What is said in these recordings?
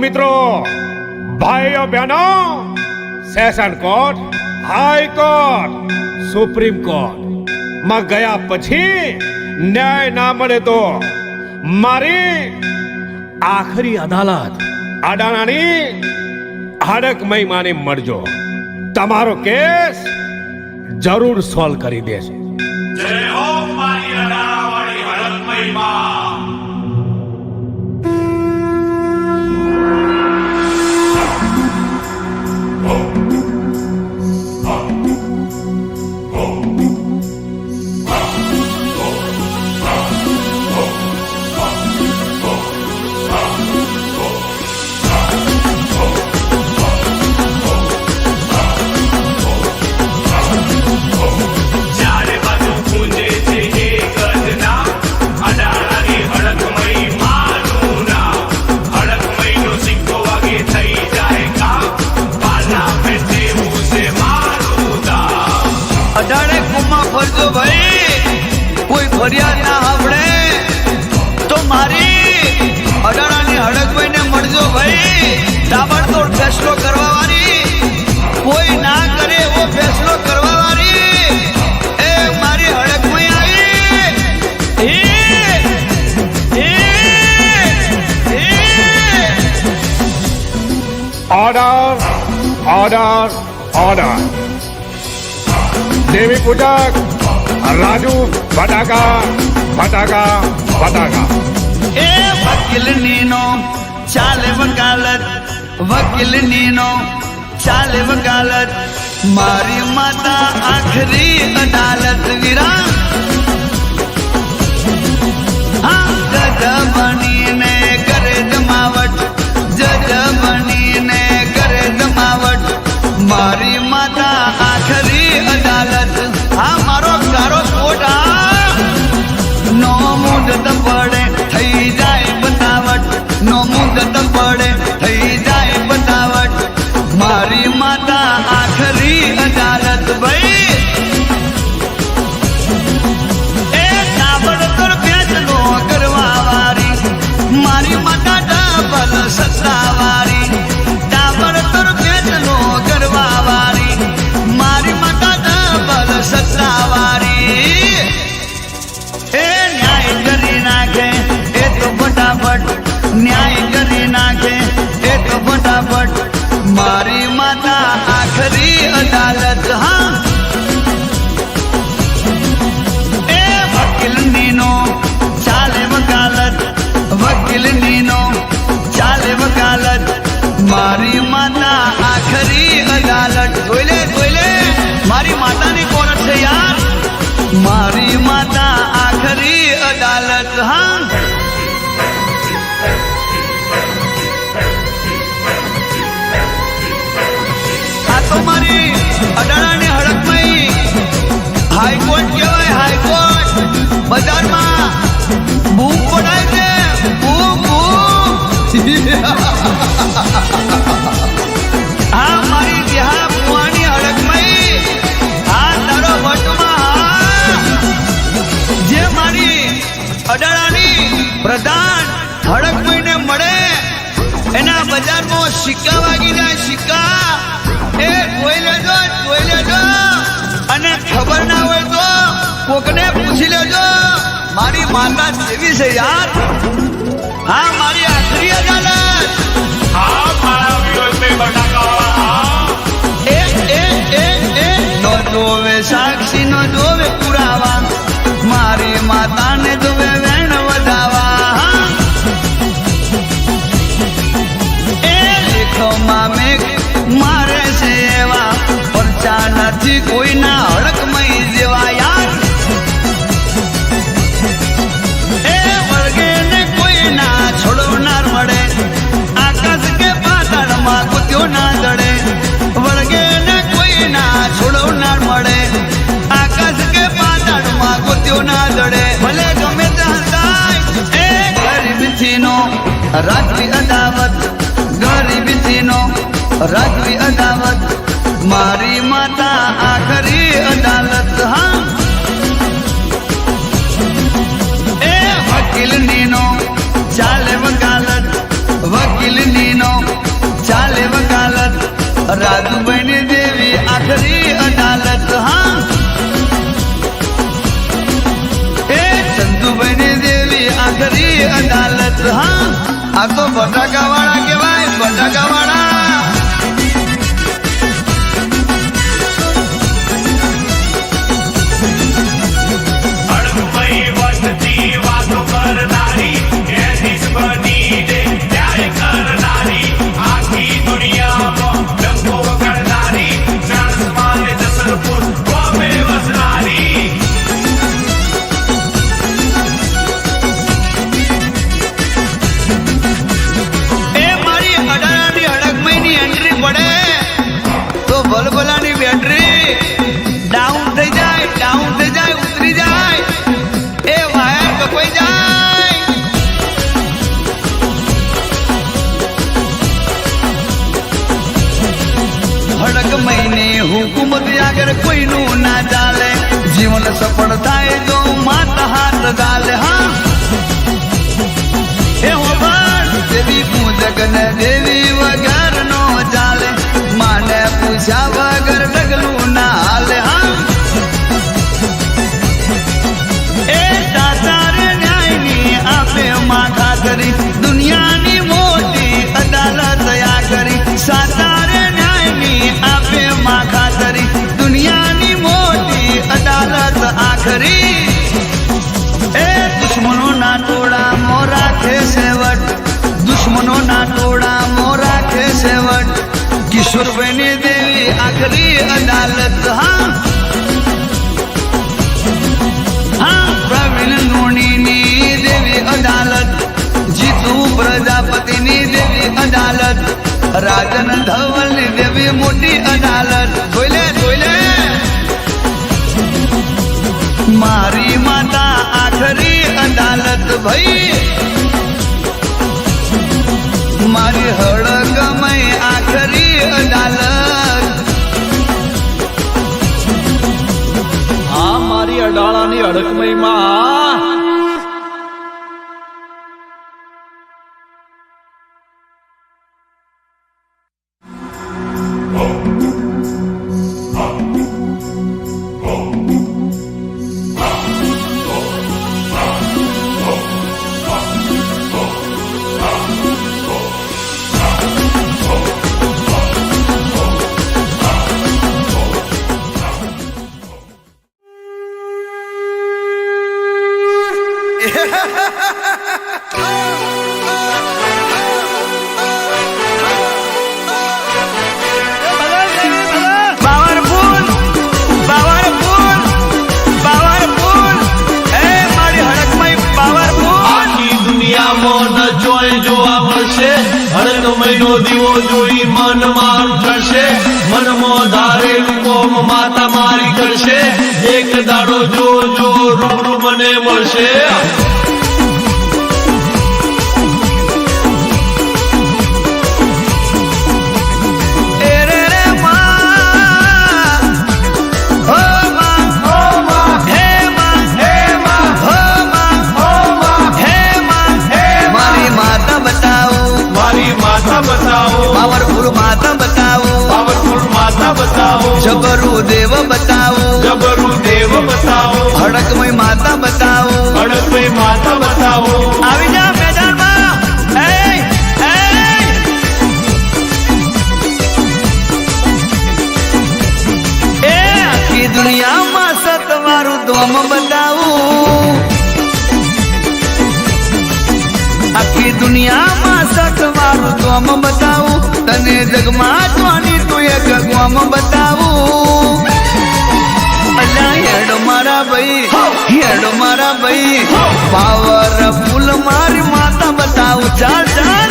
મિત્રો, ભાઈઓ બહેનો, session court high court supreme court. માં ગયા પછી ન્યાય ના મળે તો મારી આખરી અદાલત, અડાણાની હડક મહિમાની મળજો. તમારો કેસ જરૂર સોલ્વ કરી દેશે. ઓર્ડર દેવી પૂજક રાજુ ફટાકા ફટાકા ફટાકા એ વકીલ નીનો, ચાલે વકાલત. વકીલ નીનો, ચાલે વકાલત. મારી માતા આખરી અદાલત વિરા જજ બનીને કરે જમાવટ જજ બનીને કરે જમાવટ. મારી માતા આખરી અદાલત. હા, મારો સારો કોટ આ નો મુદત પડે, થઈ જાય બનાવટ નો મુદત પડે, થઈ જાય બનાવટ મારી માતા આખરી અદાલત. વકાલત મારી માતા આખરી અદાલત. જોઈ લે જોઈ લે મારી માતાની કોરટ છે યાર? મારી માતા આખરી અદાલત, હા? હાઈકોર્ટ કહેવાય, હાઈકોર્ટ. બજારમાં બૂમ પડાય. આ મારી દેહા પુવાની હડકમય. આ તારો જે મારી અડાણાની પ્રધાન હડકમયને મળે, એના બજારમાં સિક્કા વાગી જાય, સિક્કા. એ જોઈ લેજો જોઈ લેજો. અને ખબર ના હોય તો કોકને પૂછી લેજો. મારી માતા જેવી છે યાર. હા, મારી આખરી અદાલત મારી પદ્યો ના દડે. ભલે ગમે ત્યાં એ ગરીબથી નો રાજવી અદાવત ગરીબથી નો રાજવી અદાવત, મારી માતા આખરી અદાલત, હા. એ વકીલ ચાલે વકાલત વકીલ નીનો ચાલે વકાલત રાજુભાઈ દેવી આખરી આખરી અદાલત હા? આ તો બટાકા વાળા કેવાય બટાકા કિશોરભાઈની દેવી આખરી અદાલત હા હા પ્રવીણ લુણીની દેવી અદાલત જીતુ પ્રજાપતિની દેવી અદાલત રાજન ધવલની દેવી મોટી અદાલત જોઈ લે મારી માતા આખરી અદાલત ભાઈ મારી હળગમય આખરી અડાળાની અડકમયમાં મળશે આખી દુનિયામાં સતવારું દોમ બતાવું તને જગમાં જોવાની તું એક ગોમ બતાવું અલા હેડ મારા ભાઈ હેડ મારા ભાઈ પાવર ફૂલ મારી માતા બતાવું ચાલ ચાલ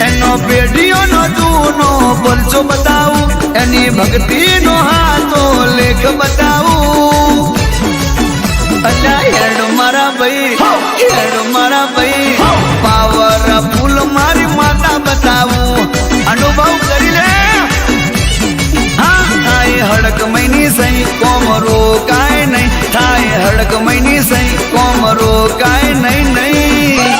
એનો પેઢીઓનો જૂનો પરચો બતાવું એની ભક્તિનો હાથો લેખ બતાવું અલ્યા હેડ મારા ભાઈ એડો મારા ભાઈ. પાવર ફૂલ મારી માતા બતાવું. અનુભવ કરી લે. હા, થાય હડક મહિની સહી કોમરો કાય નહીં. થાય હડક મહિની સહી કોમરો કાય નહીં નહીં.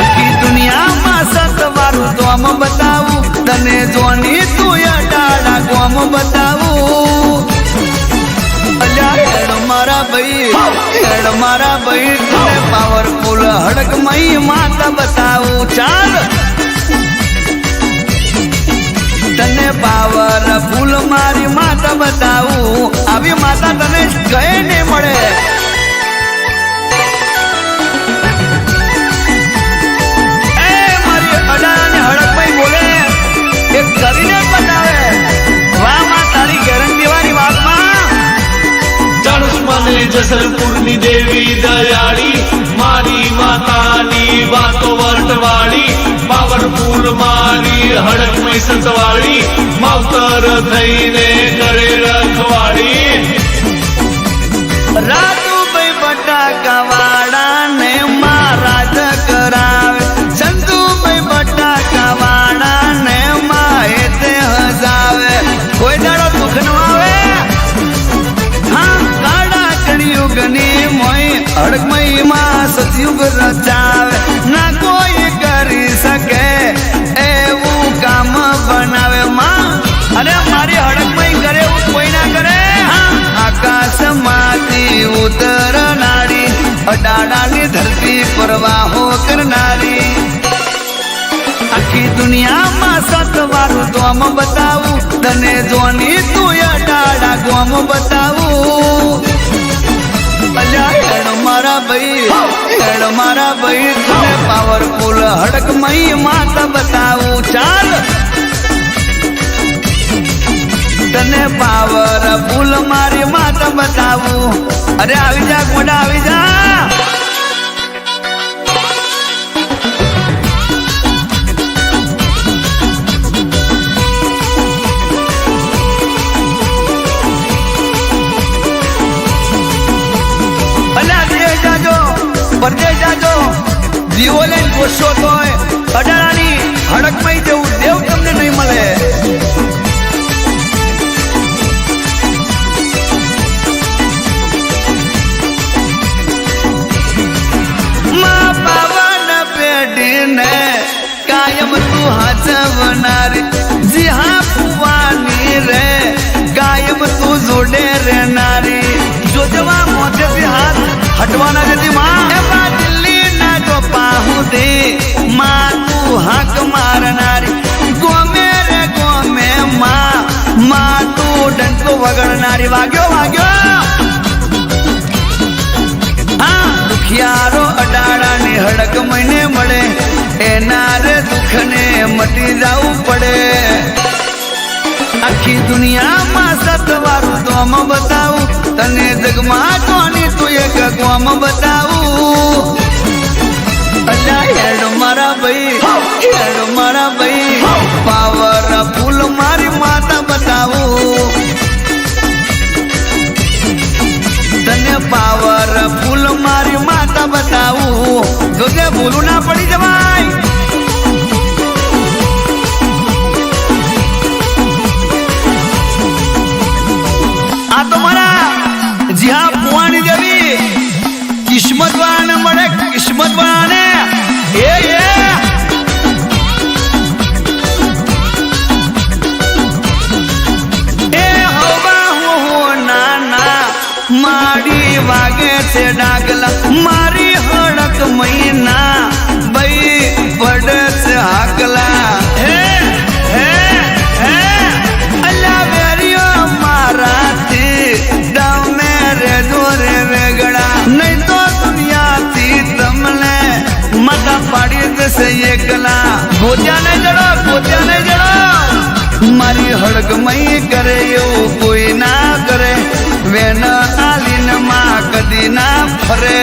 આખી દુનિયામાં સતવારું તો આમ બતાવું. તને જોની તું અડાડા કોમ બતાવું. હેડ મારા ભાઈ પાવરફુલ હડક મહી માતા બતાવું ચાલ. તને પાવર ફૂલ મારી માતા બતાવું. આવી માતા તને કહે ને મળે કરીને ચાણસમાને જસલપુરની દેવી દયાળી, મારી માતાની વાતો વર્તવાળી પાવરપુર મારી હડકમય સંતવાળી, માવતર થઈને કરે રખવાળી. મોય મહિમા સતયુગ રચાવે. ના કોઈ કરી શકે એવું કામ બનાવે માં. અરે મારી હડકમય કરે એવું કોઈ ના કરે. આકાશમાંથી ઉતરનારી અડાડાની ધરતી પરવાહો કરનારી. આખી દુનિયામાં સતવારું આમ બતાવું. તને જોની તું અડાડા ગોમ બતાવું. અલ્યા મારા ભાઈ હેડ મારા ભાઈ પાવરફુલ હડક મહી માતા બતાવું, ચાલ. તને પાવરફુલ મારી માતા બતાવું. અરે આવી જા ગોડા, આવી જા. જાજો જીવો લઈને પોષો તોય. વગડનારી વાગ્યો વાગ્યો. હા, દુખિયારો અડાડાની હડક મહિને મળે. એના રે દુઃખને મટી જવું પડે. આખી દુનિયામાં સતવારું તો આમ બતાવું. તને જગમાં કોની તું એક ગોમ બતાવું? ભાઈ. મારા ભાઈ. પાવર ફૂલ મારી માતા બતાવું. પાવર, ફૂલ મારી માતા બતાવું. જોજે ભૂલું ના પડી જવાય. આ તો મારા જ્યાં પુવાણી દેવી કિસ્મત દેશે એકલા. ગોત્યાને જડો ગોત્યા નહીં જડો મારી હળગમય કરે એવું કોઈ ના કરે. વેન આલીનમાં કદી ના ફરે.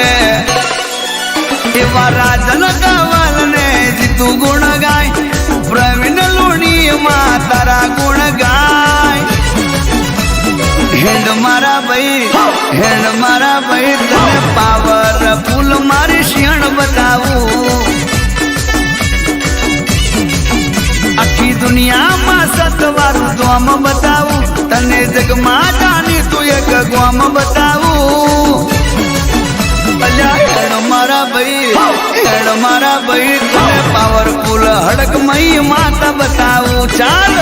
એવા રાજન કવલ ને જીતું ગુણ ગાય. પ્રવીણ લુણી માં તારા ગુણ ગાય. મારા ભાઈ તને પાવર ફૂલ મારી શિયણ બતાવું. દુનિયામાં સતવારું દોમ બતાવું. તને જગમાં જાણી તું એક ગોમ બતાવું. હેડ મારા ભાઈ મારા ભાઈ, તને પાવરફુલ હડક મહી માતા બતાવું. ચાલ